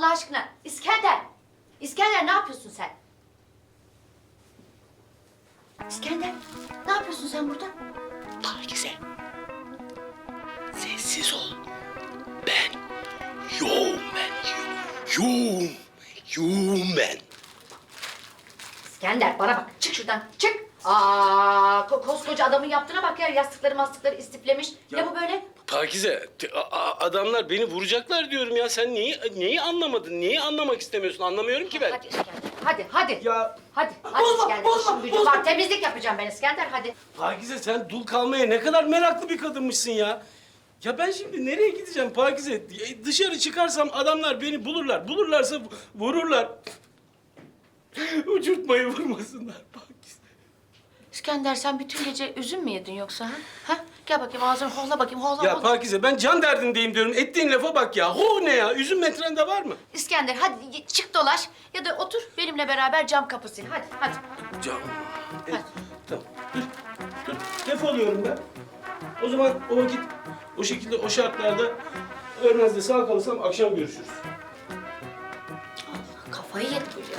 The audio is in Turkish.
Allah aşkına. İskender. İskender ne yapıyorsun sen? İskender ne yapıyorsun sen burada? Pakize. Sessiz ol. Ben yoğum ben. Yoğum. Yoğum ben. İskender bana bak çık şuradan çık. Aa ko- koskoca adamın yaptığına bak ya yastıkları mastıkları istiflemiş. Ya, Ya- bu böyle? Pakize, adamlar beni vuracaklar diyorum ya. Sen neyi neyi anlamadın? Neyi anlamak istemiyorsun? Anlamıyorum ki ben. Hadi İskender hadi hadi. Ya Hadi hadi Bozma, İskender bozma, işim gücüm bozma. var temizlik yapacağım ben İskender hadi. Pakize sen dul kalmaya ne kadar meraklı bir kadınmışsın ya. Ya ben şimdi nereye gideceğim Pakize? Dışarı çıkarsam adamlar beni bulurlar. Bulurlarsa vururlar. Uçurtmayı vurmasınlar Pakize. İskender sen bütün gece üzüm mü yedin yoksa ha? Ha? Gel bakayım ağzını hohla bakayım hohla Ya hohla. Pakize ben can derdindeyim diyorum. Ettiğin lafa bak ya. Ho ne ya? Üzüm metrende var mı? İskender hadi y- çık dolaş ya da otur benimle beraber cam kapısıyla hadi hadi. Can. E, Hadi. tamam. Dur. Dur. Defoluyorum ben. O zaman o vakit o şekilde o şartlarda Örmez'de sağ kalırsam akşam görüşürüz. Kafayı yedi bu ya.